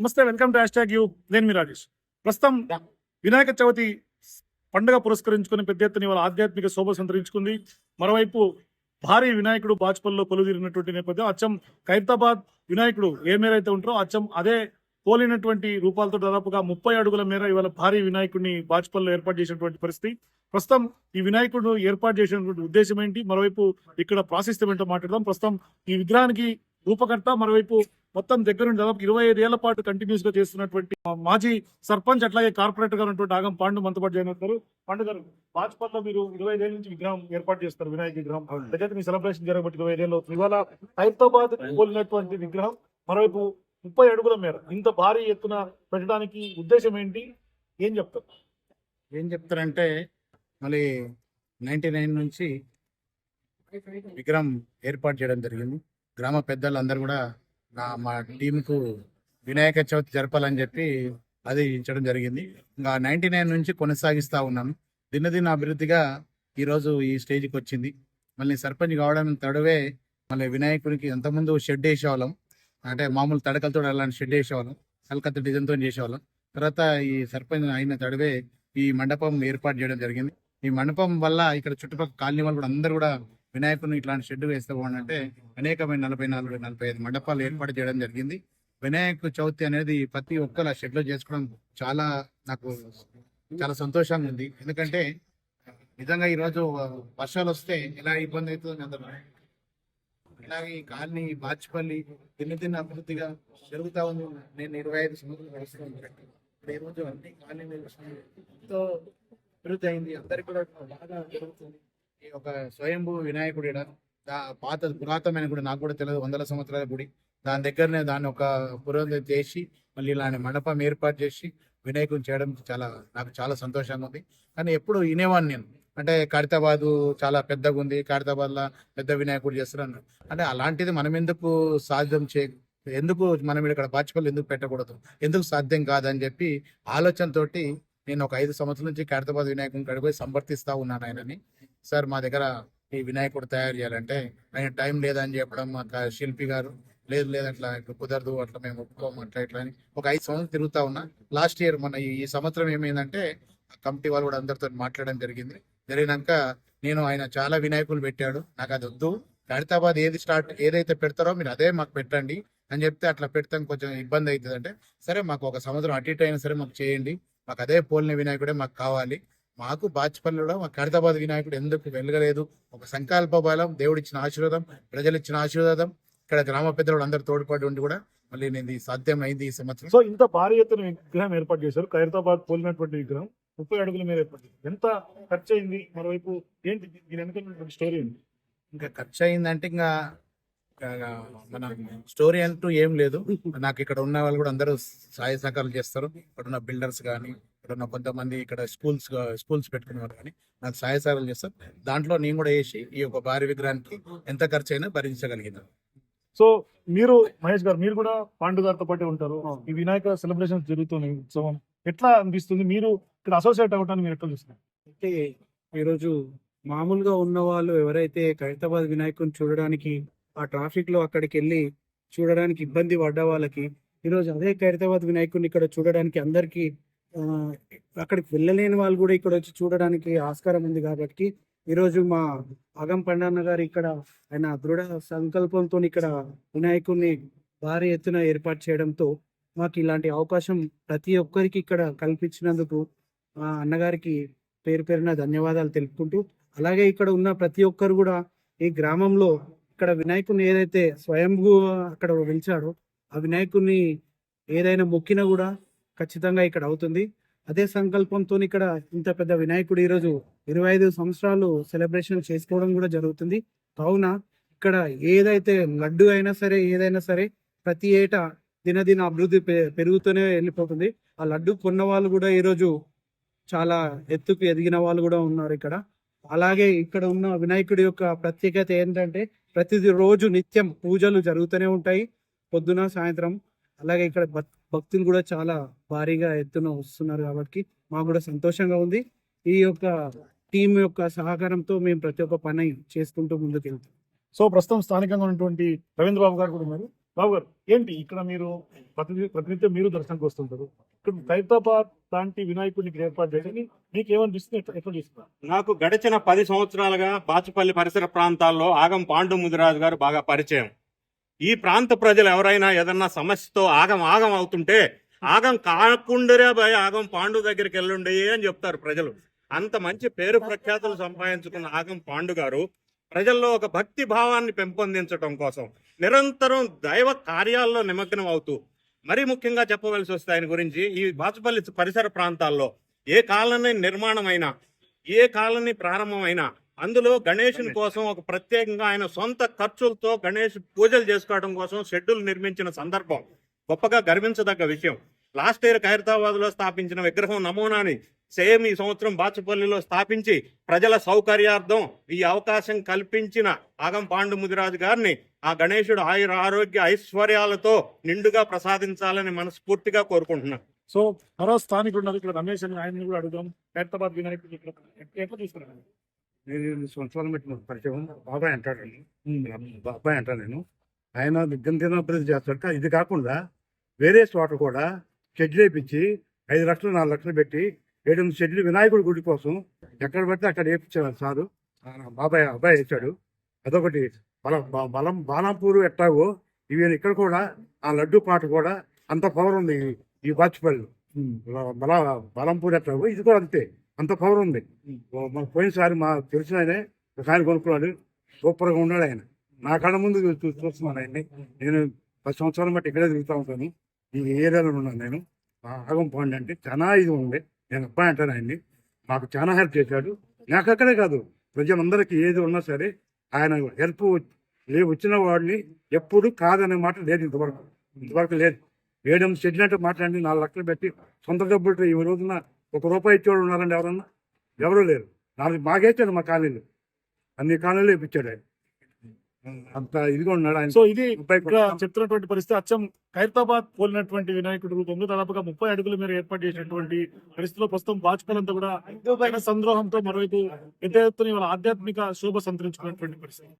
నమస్తే welcome to hashtag U. నేను మీ రాజేష్. ప్రస్తుతం వినాయక చవితి పండుగ పురస్కరించుకుని పెద్ద ఎత్తున ఇవాళ ఆధ్యాత్మిక శోభ సంతరించుకుంది. మరోవైపు భారీ వినాయకుడు బాజ్పల్లిలో కొలుదీరినటువంటి నేపథ్యం అచ్చం ఖైరతాబాద్ వినాయకుడు ఏ మేర అయితే ఉంటారో అచ్చం అదే పోలినటువంటి రూపాలతో దాదాపుగా ముప్పై అడుగుల మేర ఇవాళ భారీ వినాయకుడిని బాజ్పల్లిలో ఏర్పాటు చేసినటువంటి పరిస్థితి. ప్రస్తుతం ఈ వినాయకుడు ఏర్పాటు చేసినటువంటి ఉద్దేశం ఏంటి? మరోవైపు ఇక్కడ ప్రాసెస్ ఏంటో మాట్లాడదాం. ప్రస్తుతం ఈ విగ్రహానికి రూపకర్త మరోవైపు మొత్తం దగ్గర నుండి దాదాపు ఇరవై ఐదు ఏళ్ళ పాటు కంటిన్యూస్గా చేస్తున్నటువంటి మాజీ సర్పంచ్ అట్లాగే కార్పొరేటర్గా ఉన్నటువంటి ఆగం పాండు మనతో పాటు జాయిన్ అవుతారు పాండు గారు బాజ్పల్లో మీరు ఇరవై ఐదేళ్ళ నుంచి విగ్రహం ఏర్పాటు చేస్తారు వినాయక విగ్రహం. దగ్గర మీ సెలబ్రేషన్ జరగబట్టి ఇరవై ఐదేళ్ళు అవుతుంది. ఇవాళ హైదరాబాద్ పోలినటువంటి విగ్రహం మరోవైపు ముప్పై అడుగుల మేర ఇంత భారీ ఎత్తున పెట్టడానికి ఉద్దేశం ఏంటి? ఏం చెప్తారు? ఏం చెప్తారంటే మళ్ళీ నైన్టీ నైన్ నుంచి విగ్రహం ఏర్పాటు చేయడం జరిగింది. గ్రామ పెద్దలు అందరు కూడా నా మా టీంకు వినాయక చవితి జరపాలని చెప్పి అది ఇచ్చడం జరిగింది. ఇంకా నైన్టీ నైన్ నుంచి కొనసాగిస్తూ ఉన్నాను. దినదిన అభివృద్ధిగా ఈరోజు ఈ స్టేజ్కి వచ్చింది. మళ్ళీ సర్పంచ్ కావడం తడవే మళ్ళీ వినాయకుడికి అంతకుముందు షెడ్ వేసేవాళ్ళం. అంటే మామూలు తడకలతో అలాంటి షెడ్ వేసేవాళ్ళం. కలకత్తా డిజైన్తో చేసేవాళ్ళం. తర్వాత ఈ సర్పంచ్ అయిన తడవే ఈ మండపం ఏర్పాటు చేయడం జరిగింది. ఈ మండపం వల్ల ఇక్కడ చుట్టుపక్కల కాలనీ వాళ్ళు కూడా అందరూ కూడా వినాయకుని ఇట్లాంటి షెడ్ వేస్తే బాగుండంటే అనేకమైన నలభై నాలుగు నలభై ఐదు మండపాలు ఏర్పాటు చేయడం జరిగింది. వినాయక చవితి అనేది ప్రతి ఒక్కరు ఆ షెడ్లో చేసుకోవడం చాలా నాకు చాలా సంతోషంగా ఉంది. ఎందుకంటే నిజంగా ఈరోజు వర్షాలు వస్తే ఎలా ఇబ్బంది అవుతుంది అందరూ ఇలాగే ఈ కాలనీ బాచిపల్లి తిన్న తిన్న అభివృద్ధిగా జరుగుతా ఉంది. నేను ఇరవై ఐదు సంవత్సరాలు ఇప్పుడు అన్ని కాలనీ ఎంతో అభివృద్ధి అయింది. అందరికి కూడా బాగా జరుగుతుంది. ఒక స్వయంభూ వినాయకుడి దా- పాత పురాతనమైన గుడి నాకు కూడా తెలియదు వందల సంవత్సరాల గుడి. దాని దగ్గరనే దాన్ని ఒక పురోగతి చేసి మళ్ళీ ఇలాంటి మండపం ఏర్పాటు చేసి వినాయకుని చేయడం చాలా నాకు చాలా సంతోషంగా ఉంది. కానీ ఎప్పుడు వినేవాడిని నేను. అంటే ఖైరతాబాదు చాలా పెద్దగా ఉంది ఖైరతాబాద్ పెద్ద వినాయకుడు చేస్తున్నాను అంటే అలాంటిది మనం ఎందుకు సాధ్యం చే ఎందుకు మనం ఇక్కడ బాచిపల్లి ఎందుకు పెట్టకూడదు? ఎందుకు సాధ్యం కాదని చెప్పి ఆలోచనతోటి నేను ఒక ఐదు సంవత్సరాల నుంచి ఖైరతాబాద్ వినాయకుని కడిపోయి సమర్థిస్తా ఉన్నాను ఆయనని. సార్ మా దగ్గర ఈ వినాయకుడు తయారు చేయాలంటే ఆయన టైం లేదని చెప్పడం మా శిల్పి గారు లేదు లేదు అట్లా కుదరదు అట్లా మేము ఒప్పుకోము అట్లా ఇట్లా అని ఒక ఐదు సంవత్సరం తిరుగుతా ఉన్నా. లాస్ట్ ఇయర్ మన ఈ సంవత్సరం ఏమైందంటే కమిటీ వాళ్ళు కూడా అందరితో మాట్లాడడం జరిగింది. జరిగినాక నేను ఆయన చాలా వినాయకులు పెట్టాడు. నాకు అది వద్దు. హైదరాబాద్ ఏది స్టార్ట్ ఏదైతే పెడతారో మీరు అదే మాకు పెట్టండి అని చెప్తే అట్లా పెడతాం కొంచెం ఇబ్బంది అవుతుంది అంటే సరే మాకు ఒక సంవత్సరం అటు ఇటు అయినా సరే మాకు చేయండి. మాకు అదే పోలిన వినాయకుడే మాకు కావాలి. మాకు బాచిపల్లిలో మా ఖైరతాబాద్ వినాయకుడు ఎందుకు వెలగలేదు? ఒక సంకల్ప బలం దేవుడిచ్చిన ఆశీర్వాదం ప్రజలు ఇచ్చిన ఆశీర్వాదం ఇక్కడ గ్రామ పెద్దలు అందరు తోడ్పడి ఉండి కూడా మళ్ళీ నేను అయింది ఈ సంవత్సరం. సో ఇంత భారీ ఎత్తున విగ్రహం ఏర్పాటు చేశారు. ఖైరతాబాద్ పోలినటువంటి విగ్రహం ముప్పై అడుగుల మీద ఏర్పాటు చేశారు ఎంత ఖర్చు అయింది మరోవైపు ఏంటి? దీని వెనక స్టోరీ ఏంటి? ఇంకా ఖర్చు అయిందంటే ఇంకా మన స్టోరీ అంటూ ఏం లేదు. నాకు ఇక్కడ ఉన్న వాళ్ళు కూడా అందరూ సహాయ సహకారాలు చేస్తారు. ఇక్కడ ఉన్న బిల్డర్స్ కానీ ఇక్కడ ఉన్న కొంతమంది ఇక్కడ స్కూల్స్ స్కూల్స్ పెట్టుకున్నారు కానీ నాకు సహాయ సహకారాలు చేస్తారు. దాంట్లో నేను కూడా వేసి ఈ యొక్క భారీ విగ్రహానికి ఎంత ఖర్చు అయినా భరించగలిగినాను సో మీరు మహేష్ గారు మీరు కూడా పాండు గారితో పాటు ఉంటారు. ఈ వినాయక సెలబ్రేషన్ జరుగుతుంది ఉత్సవం ఎట్లా అనిపిస్తుంది? మీరు ఇక్కడ అసోసియేట్ అవ్వడానికి మీరు ఎట్లా చూస్తున్నారు? అయితే ఈరోజు మామూలుగా ఉన్న వాళ్ళు ఎవరైతే ఖైరతాబాద్ వినాయకుని చూడడానికి ఆ ట్రాఫిక్లో అక్కడికి వెళ్ళి చూడడానికి ఇబ్బంది పడ్డ వాళ్ళకి ఈరోజు అదే ఖైరతాబాద్ వినాయకుడిని ఇక్కడ చూడడానికి అందరికీ అక్కడికి వెళ్ళలేని వాళ్ళు కూడా ఇక్కడ వచ్చి చూడడానికి ఆస్కారం ఉంది కాబట్టి ఈరోజు మా అగం పండన్న గారు ఇక్కడ ఆయన దృఢ సంకల్పంతో ఇక్కడ వినాయకుడిని భారీ ఎత్తున ఏర్పాటు చేయడంతో మాకు ఇలాంటి అవకాశం ప్రతి ఒక్కరికి ఇక్కడ కల్పించినందుకు ఆ అన్నగారికి పేరు పేరున ధన్యవాదాలు తెలుపుకుంటూ అలాగే ఇక్కడ ఉన్న ప్రతి ఒక్కరు కూడా ఈ గ్రామంలో ఇక్కడ వినాయకుని ఏదైతే స్వయంభూ అక్కడ పిలిచాడో ఆ వినాయకుడిని ఏదైనా మొక్కినా కూడా ఖచ్చితంగా ఇక్కడ అవుతుంది. అదే సంకల్పంతో ఇక్కడ ఇంత పెద్ద వినాయకుడు ఈరోజు ఇరవై ఐదు సంవత్సరాలు సెలబ్రేషన్ చేసుకోవడం కూడా జరుగుతుంది. కావున ఇక్కడ ఏదైతే లడ్డు అయినా సరే ఏదైనా సరే ప్రతి ఏటా దినదిన అభివృద్ధి పె- పెరుగుతూనే వెళ్ళిపోతుంది. ఆ లడ్డు కొన్న వాళ్ళు కూడా ఈరోజు చాలా ఎత్తుకు ఎదిగిన వాళ్ళు కూడా ఉన్నారు ఇక్కడ. అలాగే ఇక్కడ ఉన్న వినాయకుడి యొక్క ప్రత్యేకత ఏంటంటే ప్రతి రోజు నిత్యం పూజలు జరుగుతూనే ఉంటాయి. పొద్దున సాయంత్రం అలాగే ఇక్కడ భక్- భక్తులు కూడా చాలా భారీగా ఎత్తున వస్తున్నారు కాబట్టి మాకు కూడా సంతోషంగా ఉంది. ఈ యొక్క టీం యొక్క సహకారంతో మేము ప్రతి ఒక్క పని చేసుకుంటూ ముందుకు వెళ్తాం సో ప్రస్తుతం స్థానికంగా ఉన్నటువంటి రవీంద్ర బాబు గారు కూడా ఉన్నారు. బాబు గారు ఏంటి ఇక్కడ మీరు ప్రతి ప్రతినిత్యం మీరు దర్శనంకి వస్తుంటారు? ఇప్పుడు ఖైరతాబాద్ లాంటి వినాయకుడిని ఏర్పాటు చేయడానికి మీకు ఏమనిపిస్తుంది ఎప్పుడు తీసుకున్నారు నాకు గడిచిన పది సంవత్సరాలుగా బాచుపల్లి పరిసర ప్రాంతాల్లో ఆగం పాండు ముదిరాజు గారు బాగా పరిచయం. ఈ ప్రాంత ప్రజలు ఎవరైనా ఏదన్నా సమస్యతో ఆగం ఆగం అవుతుంటే ఆగం కాకుండరే భయ ఆగం పాండు దగ్గరికి వెళ్ళండి అని చెప్తారు ప్రజలు. అంత మంచి పేరు ప్రఖ్యాతులు సంపాదించుకున్న ఆగం పాండు గారు ప్రజల్లో ఒక భక్తి భావాన్ని పెంపొందించడం కోసం నిరంతరం దైవ కార్యాల్లో నిమగ్నం అవుతూ మరీ ముఖ్యంగా చెప్పవలసి వస్తే ఆయన గురించి ఈ బాచుపల్లి పరిసర ప్రాంతాల్లో ఏ కాలనీ నిర్మాణమైనా ఏ కాలనీ ప్రారంభమైనా అందులో గణేషుని కోసం ఒక ప్రత్యేకంగా ఆయన సొంత ఖర్చులతో గణేష్ పూజలు చేసుకోవడం కోసం షెడ్యూల్ నిర్మించిన సందర్భం గొప్పగా గర్వించదగ్గ విషయం. లాస్ట్ ఇయర్ ఖైరతాబాద్లో స్థాపించిన విగ్రహం నమూనాని సేమ్ ఈ సంవత్సరం బాచుపల్లిలో స్థాపించి ప్రజల సౌకర్యార్థం ఈ అవకాశం కల్పించిన ఆగం పాండు ముదిరాజు గారిని ఆ గణేశుడు ఆయుర ఆరోగ్య ఐశ్వర్యాలతో నిండుగా ప్రసాదించాలని మనస్ఫూర్తిగా కోరుకుంటున్నాను సో మరో స్థానికుడు ఉన్నారు ఇక్కడ రమేష్ అని ఆయన కూడా అడుగుదాం. వినాయకుడిని ఇక్కడ ఎట్లా- చూస్తున్నారు నేను సంవత్సరాలు పెట్టిన పరిచయం బాబాయ్ అంటాడండి బాబాయ్ అంటాను నేను. ఆయన దిగ్గంతిన అభివృద్ధి చేస్తాడు ఇది కాకుండా వేరే చోట కూడా షెడ్లు వేయించి ఐదు లక్షలు నాలుగు లక్షలు పెట్టి ఏడెనిమిది షెడ్లు వినాయకుడి గుడి కోసం ఎక్కడ పడితే అక్కడ వేయించాడు సారు. బాబాయ్ అబ్బాయి వేసాడు అదొకటి. బల బ- బలం బాలాంపూరు ఎట్టాగో ఇవి ఇక్కడ కూడా ఆ లడ్డు పాట కూడా అంత పవర్ ఉంది ఈ- బాచిపల్లి. బల బలంపూర్ ఎట్టాగో ఇది కూడా అంతే అంత పవర్ ఉంది. మన పోయినసారి మా తెలిసిన ఆయనే ఆయన కొనుక్కున్నాడు సూపర్గా ఉన్నాడు ఆయన. నా కళ్ళ ముందు చూస్తున్నాను ఆయన్ని. నేను పది సంవత్సరాల బట్టి ఇక్కడే తిరుగుతూ ఉంటాను. ఈ ఏరియాలో ఉన్నాను నేను. ఆగం పాండి అంటే చాలా ఇది ఉంది. నేను అబ్బాయి అంటాను ఆయన్ని. మాకు చాలా హెల్ప్ చేశాడు. నాకు అక్కడే కాదు. ప్రజలందరికీ ఏది ఉన్నా సరే ఆయన హెల్ప్ లే వచ్చిన వాడిని ఎప్పుడు కాదనే మాట లేదు ఇంతవరకు. ఇంతవరకు లేదు. వేయడం చెడినట్టు మాట్లాడి నాలుగు లక్షలు పెట్టి సొంత డబ్బులు ఈ రోజున ఒక రూపాయి ఇచ్చేవాడు ఉన్నారండి ఎవరన్నా? ఎవరూ లేరు. నాలుగు మాకేచ్చాడు మా కాలనీలు. అన్ని కాలనీలు ఇప్పించాడు ఆయన. అంత ఇదిగా ఉన్నాడు ఆయన. సో ఇది ఇక్కడ చెప్తున్నటువంటి పరిస్థితి. అచ్చం ఖైరతాబాద్ పోలినటువంటి వినాయకుడి రూపంలో దాదాపుగా ముప్పై అడుగుల మీరు ఏర్పాటు చేసినటువంటి పరిస్థితిలో ప్రస్తుతం బాజ్పేయి అంతా కూడా సంద్రోహంతో మరోవైపు పెద్ద ఎత్తున ఇవాళ ఆధ్యాత్మిక శోభ సంతరించుకున్నటువంటి పరిస్థితి.